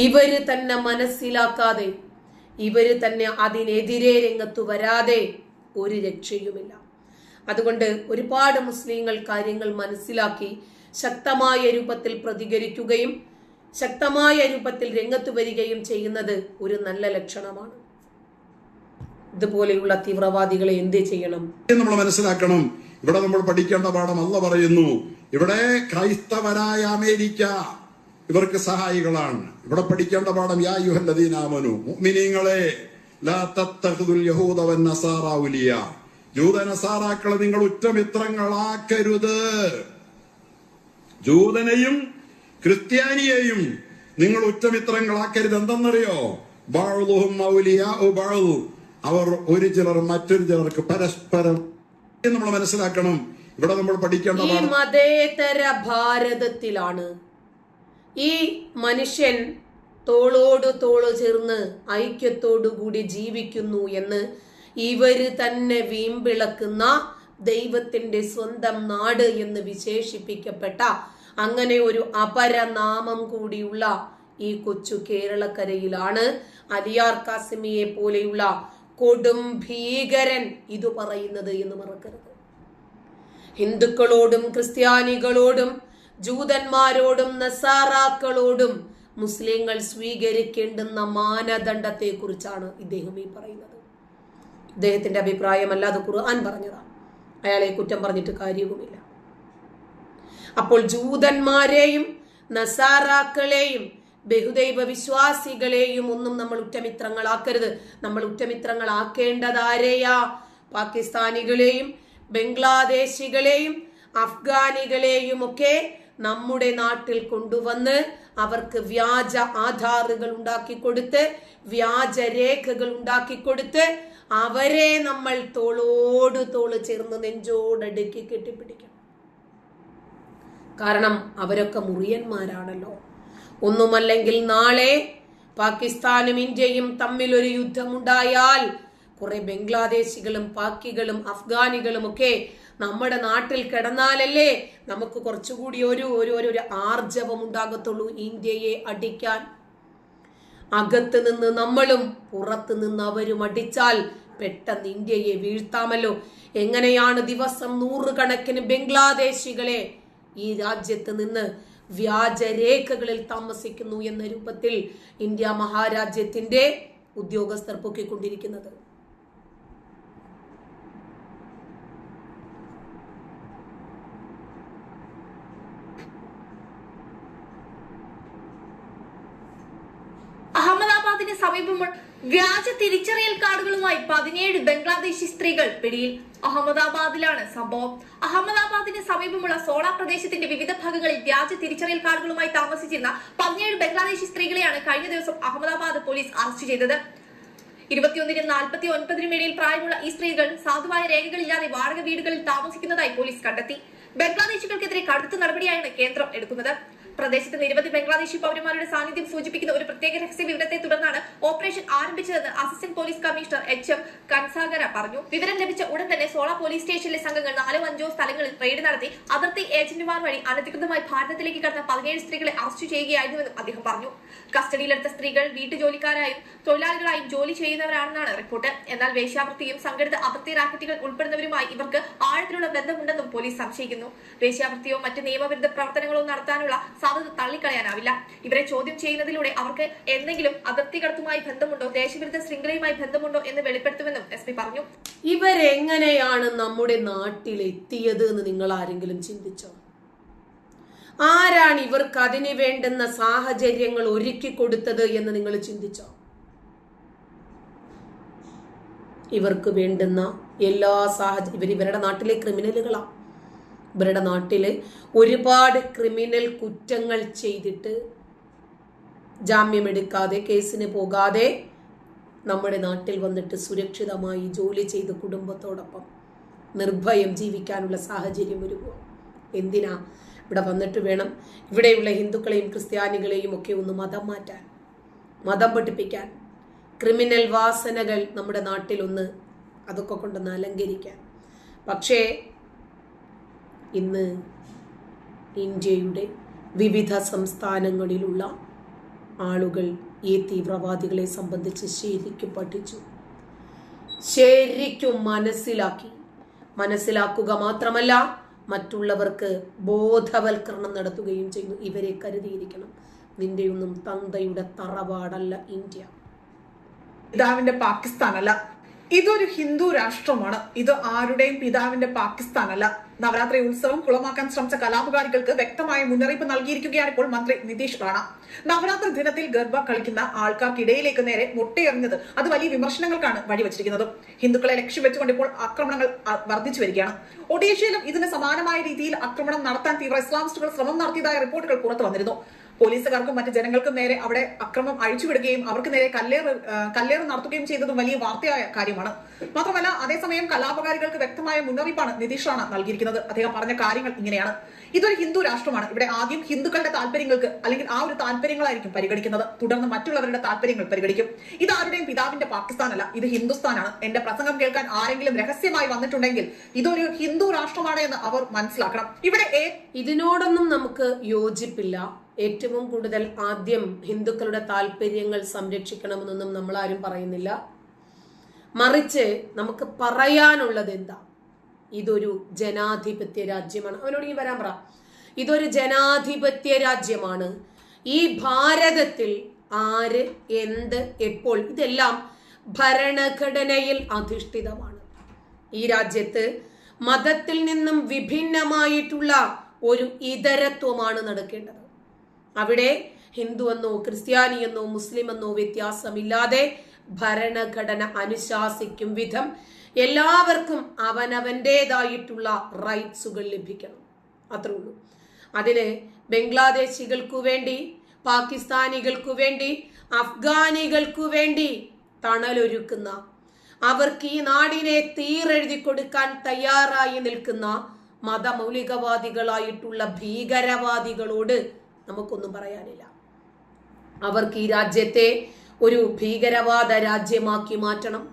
ഇവർ തന്നെ മനസ്സിലാക്കാതെ ഇവർ തന്നെ അതിനെതിരെ രംഗത്ത് വരാതെ ഒരു രക്ഷയുമില്ല. അതുകൊണ്ട് ഒരുപാട് മുസ്ലിങ്ങൾ കാര്യങ്ങൾ മനസ്സിലാക്കി ശക്തമായ രൂപത്തിൽ പ്രതികരിക്കുകയും ശക്തമായ രൂപത്തിൽ രംഗത്ത് വരികയും ചെയ്യുന്നത് ഒരു നല്ല ലക്ഷണമാണ്. ഇതുപോലെയുള്ള തീവ്രവാദികളെ എന്ത് ചെയ്യണം? നമ്മൾ മനസ്സിലാക്കണം. ഇവിടെ നമ്മൾ പഠിക്കേണ്ട പാഠം അല്ല പറയുന്നു. ഇവിടെ ക്രൈസ്തവരായ അമേരിക്ക ഇവർക്ക് സഹായികളാണ്. ഇവിടെ പഠിക്കേണ്ട പാഠം യാ യുഹല്ലദീനാമനു മുഅ്മിനീങ്ങളെ ലാ തത്തഖിദുൽ യഹൂദ വൻ നസാറ ഉലിയ. ജൂത നസാറാക്കളെ നിങ്ങൾ ഉറ്റമിത്രങ്ങളാക്കരുത്. ജൂതനെയും ക്രിസ്ത്യാനിയെയും നിങ്ങൾ ഉറ്റമിത്രങ്ങളാക്കരുത്. എന്തെന്നറിയോ? ബാഴുതും മൗലിയ ബാഴു അവർ ഒരു ചിലർ മറ്റൊരു ചിലർക്ക് പരസ്പരം നമ്മൾ മനസ്സിലാക്കണം. ഇവിടെ നമ്മൾ പഠിക്കേണ്ട മതേതര ഭാരതത്തിലാണ്. ഈ മനുഷ്യൻ തോളോട് തോൾ ചേർന്ന് ഐക്യത്തോടുകൂടി ജീവിക്കുന്നു എന്ന് ഇവർ തന്നെ വീമ്പിളക്കുന്ന ദൈവത്തിന്റെ സ്വന്തം നാട് എന്ന് വിശേഷിപ്പിക്കപ്പെട്ട അങ്ങനെ ഒരു അപരനാമം കൂടിയുള്ള ഈ കൊച്ചു കേരളക്കരയിലാണ് അലിയാർ കാസിമിയെ പോലെയുള്ള കൊടും ഭീകരൻ ഇത് പറയുന്നത് എന്ന് മറക്കരുത്. ഹിന്ദുക്കളോടും ക്രിസ്ത്യാനികളോടും ജൂതന്മാരോടും നസാറാക്കളോടും മുസ്ലിങ്ങൾ സ്വീകരിക്കേണ്ടുന്ന മാനദണ്ഡത്തെ കുറിച്ചാണ് ഇദ്ദേഹം ഈ പറയുന്നത്. ഇദ്ദേഹത്തിന്റെ അഭിപ്രായമല്ല അത് ഖുർആൻ പറഞ്ഞതാണ്. അയാളെ കുറ്റം പറഞ്ഞിട്ട് കാര്യവുമില്ല. അപ്പോൾ ജൂതന്മാരെയും നസാറാക്കളെയും ബഹുദൈവ വിശ്വാസികളെയും ഒന്നും നമ്മൾ ഉറ്റമിത്രങ്ങളാക്കരുത്. നമ്മൾ ഉറ്റമിത്രങ്ങളാക്കേണ്ടതാരെയാ? പാകിസ്ഥാനികളെയും ബംഗ്ലാദേശികളെയും അഫ്ഗാനികളെയും ഒക്കെ നമ്മുടെ നാട്ടിൽ കൊണ്ടുവന്ന് അവർക്ക് വ്യാജ ആധാറുകൾ ഉണ്ടാക്കി കൊടുത്ത് വ്യാജ രേഖകൾ ഉണ്ടാക്കി കൊടുത്ത് അവരെ നമ്മൾ തോളോട് തോൾ ചേർന്ന് നെഞ്ചോടടുക്കി കെട്ടിപ്പിടിക്കണം. കാരണം അവരൊക്കെ മുറിയന്മാരാണല്ലോ. ഒന്നുമല്ലെങ്കിൽ നാളെ പാകിസ്ഥാനും ഇന്ത്യയും തമ്മിൽ ഒരു യുദ്ധമുണ്ടായാൽ കുറെ ബംഗ്ലാദേശികളും പാക്കികളും അഫ്ഗാനികളും ഒക്കെ നമ്മുടെ നാട്ടിൽ കിടന്നാലല്ലേ നമുക്ക് കുറച്ചുകൂടി ഒരു ഒരു ഒരു ആർജവം ഉണ്ടാകത്തുള്ളൂ ഇന്ത്യയെ അടിക്കാൻ. അകത്ത് നിന്ന് നമ്മളും പുറത്ത് നിന്ന് അവരും അടിച്ചാൽ പെട്ടെന്ന് ഇന്ത്യയെ വീഴ്ത്താമല്ലോ. എങ്ങനെയാണ് ദിവസം നൂറുകണക്കിന് ബംഗ്ലാദേശികളെ ഈ രാജ്യത്ത് നിന്ന് വ്യാജരേഖകളിൽ താമസിക്കുന്നു എന്ന രൂപത്തിൽ ഇന്ത്യ മഹാരാജ്യത്തിന്റെ ഉദ്യോഗസ്ഥർ പൊക്കിക്കൊണ്ടിരിക്കുന്നത്? അഹമ്മദാബാദിന് സമീപമുള്ള വ്യാജ തിരിച്ചറിയൽ കാർഡുകളുമായി പതിനേഴ് ബംഗ്ലാദേശി സ്ത്രീകൾ പിടിയിൽ. അഹമ്മദാബാദിലാണ് സംഭവം. അഹമ്മദാബാദിന് സമീപമുള്ള സോള പ്രദേശത്തിന്റെ വിവിധ ഭാഗങ്ങളിൽ വ്യാജ തിരിച്ചറിയൽ കാർഡുകളുമായി താമസിച്ചിരുന്ന പതിനേഴ് ബംഗ്ലാദേശി സ്ത്രീകളെയാണ് കഴിഞ്ഞ ദിവസം അഹമ്മദാബാദ് പോലീസ് അറസ്റ്റ് ചെയ്തത്. ഇരുപത്തിയൊന്നിനും നാൽപ്പത്തി ഒൻപതിനും ഇടയിൽ പ്രായമുള്ള ഈ സ്ത്രീകൾ സാധുവായ രേഖകളില്ലാതെ വാടക വീടുകളിൽ താമസിക്കുന്നതായി പോലീസ് കണ്ടെത്തി. ബംഗ്ലാദേശികൾക്കെതിരെ കടുത്ത നടപടിയാണ് കേന്ദ്രം എടുക്കുന്നത്. പ്രദേശത്ത് നിരവധി ബംഗ്ലാദേശി പൗരന്മാരുടെ സാന്നിധ്യം സൂചിപ്പിക്കുന്ന ഒരു പ്രത്യേക രഹസ്യ വിവരത്തെ തുടർന്നാണ് operation ആരംഭിച്ചതെന്ന് assistant police commissioner H M Kansagara പറഞ്ഞു. വിവരം ലഭിച്ച ഉടൻ തന്നെ സോളാ പോലീസ് സ്റ്റേഷനിലെ സംഘങ്ങൾ നാലോ അഞ്ചോ സ്ഥലങ്ങളിൽ റെയ്ഡ് നടത്തി അതിർത്തി ഏജന്റുമാർ വഴി അനധികൃതമായി ഭാരതത്തിലേക്ക് കടന്ന പതിനേഴ് സ്ത്രീകളെ അറസ്റ്റ് ചെയ്യുകയായിരുന്നുവെന്നും അദ്ദേഹം പറഞ്ഞു. കസ്റ്റഡിയിലെടുത്ത സ്ത്രീകൾ വീട്ടുജോലിക്കാരായും തൊഴിലാളികളായും ജോലി ചെയ്യുന്നവരാണെന്നാണ് റിപ്പോർട്ട്. എന്നാൽ വേശ്യാവൃത്തിയും സംഘടിത അതിർത്തി റാക്കറ്റുകൾ ഉൾപ്പെടുന്നവരുമായി ഇവർക്ക് ആഴത്തിലുള്ള ബന്ധമുണ്ടെന്നും പോലീസ് സംശയിക്കുന്നു. വേശ്യാവൃത്തിയോ മറ്റ് നിയമവിരുദ്ധ പ്രവർത്തനങ്ങളോ നടത്താനുള്ള സാധ്യത തള്ളിക്കളയാനാവില്ല. ഇവരെ ചോദ്യം ചെയ്യുന്നതിലൂടെ അവർക്ക് എന്തെങ്കിലും അതിർത്തി കടത്തുമായി ബന്ധമുണ്ടോ ദേശവിരുദ്ധ ശൃംഖലയുമായി ബന്ധമുണ്ടോ എന്ന് വെളിപ്പെടുത്തുമെന്നും എസ് പി പറഞ്ഞു. ഇവരെങ്ങനെയാണ് നമ്മുടെ നാട്ടിൽ എത്തിയത് എന്ന് നിങ്ങൾ ആരെങ്കിലും ചിന്തിച്ചോ? ആരാണ് ഇവർക്ക് അതിന് വേണ്ടുന്ന സാഹചര്യങ്ങൾ ഒരുക്കി കൊടുത്തത് എന്ന് നിങ്ങൾ ചിന്തിച്ചോ? ഇവർക്ക് വേണ്ടുന്ന എല്ലാ സാഹചര്യം ഇവർ ഇവരുടെ നാട്ടിലെ ക്രിമിനലുകളാണ് ഇവരുടെ നാട്ടിൽ ഒരുപാട് ക്രിമിനൽ കുറ്റങ്ങൾ ചെയ്തിട്ട് ജാമ്യമെടുക്കാതെ കേസിന് പോകാതെ നമ്മുടെ നാട്ടിൽ വന്നിട്ട് സുരക്ഷിതമായി ജോലി ചെയ്ത് കുടുംബത്തോടൊപ്പം നിർഭയം ജീവിക്കാനുള്ള സാഹചര്യം ഒരുക്കുക. എന്തിനാ? ഇവിടെ വന്നിട്ട് വേണം ഇവിടെയുള്ള ഹിന്ദുക്കളെയും ക്രിസ്ത്യാനികളെയും ഒക്കെ ഒന്ന് മതം മാറ്റാൻ മതം പഠിപ്പിക്കാൻ. ക്രിമിനൽ വാസനകൾ നമ്മുടെ നാട്ടിലൊന്ന് അതൊക്കെ കൊണ്ടൊന്ന് അലങ്കരിക്കാൻ. പക്ഷേ ഇന്ന് ഇന്ത്യയുടെ വിവിധ സംസ്ഥാനങ്ങളിലുള്ള ആളുകൾ ഈ തീവ്രവാദികളെ സംബന്ധിച്ച് ശരിക്കും പഠിച്ചു. ശരിക്കും മനസ്സിലാക്കി. മനസ്സിലാക്കുക മാത്രമല്ല മറ്റുള്ളവർക്ക് ബോധവൽക്കരണം നടത്തുകയും ചെയ്യുന്നു ഇവരെ കരുതിയിരിക്കണം. നിന്റെയൊന്നും തന്തയുടെ തറവാടല്ല ഇന്ത്യ. പിതാവിന്റെ പാകിസ്ഥാൻ അല്ല ഇതൊരു ഹിന്ദു രാഷ്ട്രമാണ്. ഇത് ആരുടെയും പിതാവിന്റെ പാകിസ്ഥാനല്ല. നവരാത്രി ഉത്സവം കുളമാക്കാൻ ശ്രമിച്ച കലാപകാരികൾക്ക് വ്യക്തമായ മുന്നറിയിപ്പ് നൽകിയിരിക്കുകയാണ് ഇപ്പോൾ മന്ത്രി നിതീഷ് റാണ. നവരാത്രി ദിനത്തിൽ ഗർഭ കളിക്കുന്ന ആൾക്കാർക്കിടയിലേക്ക് നേരെ മുട്ടയെറിഞ്ഞത് അത് വലിയ വിമർശനങ്ങൾക്കാണ് വഴിവെച്ചിരിക്കുന്നത്. ഹിന്ദുക്കളെ ലക്ഷ്യം വെച്ചുകൊണ്ട് ഇപ്പോൾ ആക്രമണങ്ങൾ വർദ്ധിച്ചു വരികയാണ്. ഒഡീഷയിലും ഇതിന് സമാനമായ രീതിയിൽ ആക്രമണം നടത്താൻ തീവ്ര ഇസ്ലാമിസ്റ്റുകൾ ശ്രമം നടത്തിയതായ റിപ്പോർട്ടുകൾ പുറത്തു വന്നിരുന്നു. പോലീസുകാർക്കും മറ്റ് ജനങ്ങൾക്കും നേരെ അവിടെ അക്രമം അഴിച്ചുവിടുകയും അവർക്ക് നേരെ കല്ലേറ് കല്ലേറ് നടത്തുകയും ചെയ്തതും വലിയ വാർത്തയായ കാര്യമാണ്. മാത്രമല്ല അതേസമയം കലാപകാരികൾക്ക് വ്യക്തമായ മുന്നറിയിപ്പാണ് നിതീഷ് റാണ നൽകിയിരിക്കുന്നത്. അദ്ദേഹം പറഞ്ഞ കാര്യങ്ങൾ ഇങ്ങനെയാണ്. ഇതൊരു ഹിന്ദു രാഷ്ട്രമാണ്. ഇവിടെ ആദ്യം ഹിന്ദുക്കളുടെ താല്പര്യങ്ങൾക്ക് അല്ലെങ്കിൽ ആ ഒരു താല്പര്യങ്ങളായിരിക്കും പരിഗണിക്കുന്നത്. തുടർന്ന് മറ്റുള്ളവരുടെ താല്പര്യങ്ങൾ പരിഗണിക്കും. ഇത് ആരുടെയും പിതാവിന്റെ പാകിസ്ഥാനല്ല ഇത് ഹിന്ദുസ്ഥാനാണ്. എന്റെ പ്രസംഗം കേൾക്കാൻ ആരെങ്കിലും രഹസ്യമായി വന്നിട്ടുണ്ടെങ്കിൽ ഇതൊരു ഹിന്ദു രാഷ്ട്രമാണ് എന്ന് അവർ മനസ്സിലാക്കണം. ഇവിടെ ഇതിനോടൊന്നും നമുക്ക് യോജിപ്പില്ല. ഏറ്റവും കൂടുതൽ ആദ്യം ഹിന്ദുക്കളുടെ താല്പര്യങ്ങൾ സംരക്ഷിക്കണമെന്നൊന്നും നമ്മൾ ആരും പറയുന്നില്ല. മറിച്ച് നമുക്ക് പറയാനുള്ളത് എന്താ? ഇതൊരു ജനാധിപത്യ രാജ്യമാണ്. അവനോട് ഇനി വരാൻ പറ. ഇതൊരു ജനാധിപത്യ രാജ്യമാണ്. ഈ ഭാരതത്തിൽ ആര് എന്ത് എപ്പോൾ ഇതെല്ലാം ഭരണഘടനയിൽ അധിഷ്ഠിതമാണ്. ഈ രാജ്യത്ത് മതത്തിൽ നിന്നും വിഭിന്നമായിട്ടുള്ള ഒരു ഇതരത്വമാണ് നടക്കേണ്ടത്. അവിടെ ഹിന്ദു എന്നോ ക്രിസ്ത്യാനി എന്നോ മുസ്ലിം എന്നോ വ്യത്യാസമില്ലാതെ ഭരണഘടന അനുശാസിക്കും വിധം എല്ലാവർക്കും അവനവന്റെതായിട്ടുള്ള റൈറ്റ്സുകൾ ലഭിക്കണം. അത്രേ ഉള്ളൂ. അതിന് ബംഗ്ലാദേശികൾക്കു വേണ്ടി പാകിസ്ഥാനികൾക്കു വേണ്ടി അഫ്ഗാനികൾക്കു വേണ്ടി തണലൊരുക്കുന്ന അവർക്ക് ഈ നാടിനെ തീരെഴുതി കൊടുക്കാൻ തയ്യാറായി നിൽക്കുന്ന മതമൗലികവാദികളായിട്ടുള്ള ഭീകരവാദികളോട് നമുക്കൊന്നും പറയാനില്ല. അവർക്ക് ഈ രാജ്യത്തെ ഒരു ഭീകരവാദ രാജ്യമാക്കി മാറ്റണം.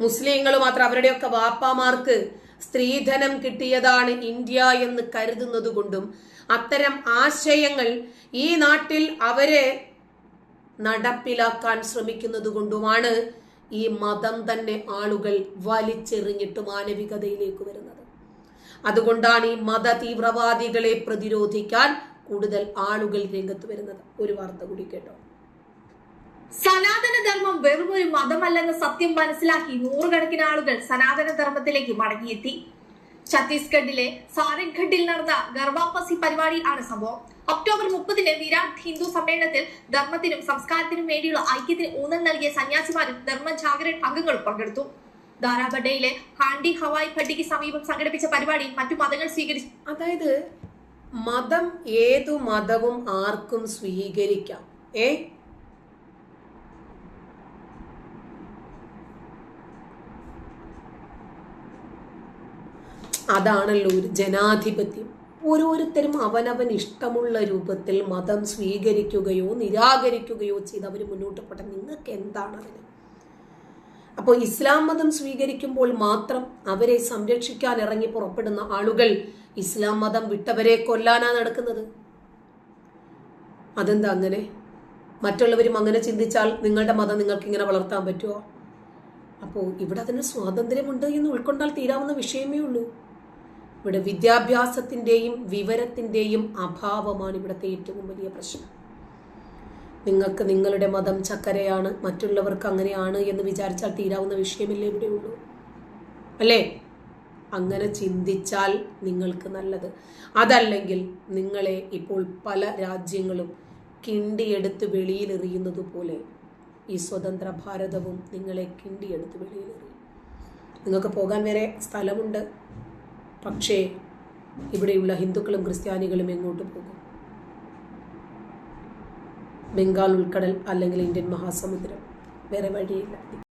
മുസ്ലിങ്ങൾ മാത്രം അവരുടെയൊക്കെ വാപ്പാമാർക്ക് സ്ത്രീധനം കിട്ടിയതാണ് ഇന്ത്യ എന്ന് കരുതുന്നത് കൊണ്ടും അത്തരം ആശയങ്ങൾ ഈ നാട്ടിൽ അവരെ നടപ്പിലാക്കാൻ ശ്രമിക്കുന്നത് കൊണ്ടുമാണ് ഈ മതം തന്നെ ആളുകൾ വലിച്ചെറിഞ്ഞിട്ട് മാനവികതയിലേക്ക് വരുന്നത്. അതുകൊണ്ടാണ് ഈ മത തീവ്രവാദികളെ പ്രതിരോധിക്കാൻ കൂടുതൽ ആളുകൾ രംഗത്ത് വരുന്നത്. ഒരു വാർത്ത കൂടി കേട്ടോ. സനാതന ധർമ്മം വെറും ഒരു മതമല്ലെന്ന സത്യം മനസ്സിലാക്കി നൂറുകണക്കിന് ആളുകൾ സനാതന ധർമ്മത്തിലേക്ക് മടങ്ങിയെത്തി. ഛത്തീസ്ഗഡിലെ സാരൻഘട്ടിൽ നടന്ന ഗർഭാപ്പസി പരിപാടിയിൽ ആണ് സംഭവം. ഒക്ടോബർ മുപ്പതിന് വിരാട് ഹിന്ദു സമ്മേളനത്തിൽ ധർമ്മത്തിനും സംസ്കാരത്തിനും വേണ്ടിയുള്ള ഐക്യത്തിന് ഊന്നൽ നൽകിയ സന്യാസിമാരും ധർമ്മ ജാഗരൺ അംഗങ്ങളും പങ്കെടുത്തു. ദാരാബഡയിലെ ഹാണ്ടി ഹവായ് ഭട്ടിക്ക് സമീപം സംഘടിപ്പിച്ച പരിപാടിയിൽ മറ്റു മതങ്ങൾ സ്വീകരിച്ചു. അതായത് മതം ഏതു മതവും ആർക്കും സ്വീകരിക്കാം. ഏ? അതാണല്ലോ ഒരു ജനാധിപത്യം. ഓരോരുത്തരും അവനവൻ ഇഷ്ടമുള്ള രൂപത്തിൽ മതം സ്വീകരിക്കുകയോ നിരാകരിക്കുകയോ ചെയ്ത് അവർ മുന്നോട്ട് പോട്ടെ. നിങ്ങൾക്ക് എന്താണ് അതിന്? അപ്പോൾ ഇസ്ലാം മതം സ്വീകരിക്കുമ്പോൾ മാത്രം അവരെ സംരക്ഷിക്കാൻ ഇറങ്ങി പുറപ്പെടുന്ന ആളുകൾ ഇസ്ലാം മതം വിട്ടവരെ കൊല്ലാനാ നടക്കുന്നത്. അതെന്താ അങ്ങനെ? മറ്റുള്ളവരും അങ്ങനെ ചിന്തിച്ചാൽ നിങ്ങളുടെ മതം നിങ്ങൾക്ക് ഇങ്ങനെ വളർത്താൻ പറ്റുമോ അപ്പോൾ ഇവിടെ അതിന് സ്വാതന്ത്ര്യമുണ്ട് എന്ന് ഉൾക്കൊണ്ടാൽ തീരാവുന്ന വിഷയമേ ഉള്ളൂ. ഇവിടെ വിദ്യാഭ്യാസത്തിന്റെയും വിവരത്തിന്റെയും അഭാവമാണ് ഇവിടുത്തെ ഏറ്റവും വലിയ പ്രശ്നം. നിങ്ങൾക്ക് നിങ്ങളുടെ മതം ചക്കരയാണ് മറ്റുള്ളവർക്ക് അങ്ങനെയാണ് എന്ന് വിചാരിച്ചാൽ തീരാവുന്ന വിഷയമില്ലേ ഇവിടെയുള്ളൂ. അല്ലേ? അങ്ങനെ ചിന്തിച്ചാൽ നിങ്ങൾക്ക് നല്ലത്. അതല്ലെങ്കിൽ നിങ്ങളെ ഇപ്പോൾ പല രാജ്യങ്ങളും കിണ്ടിയെടുത്ത് വെളിയിലെറിയുന്നത് പോലെ ഈ സ്വതന്ത്ര ഭാരതവും നിങ്ങളെ കിണ്ടിയെടുത്ത് വെളിയിലെറിയും. നിങ്ങൾക്ക് പോകാൻ വരെ സ്ഥലമുണ്ട്. പക്ഷേ ഇവിടെയുള്ള ഹിന്ദുക്കളും ക്രിസ്ത്യാനികളും എങ്ങോട്ട് പോകും? ബംഗാൾ ഉൾക്കടൽ അല്ലെങ്കിൽ ഇന്ത്യൻ മഹാസമുദ്രം? വേറെ വഴിയില്ല.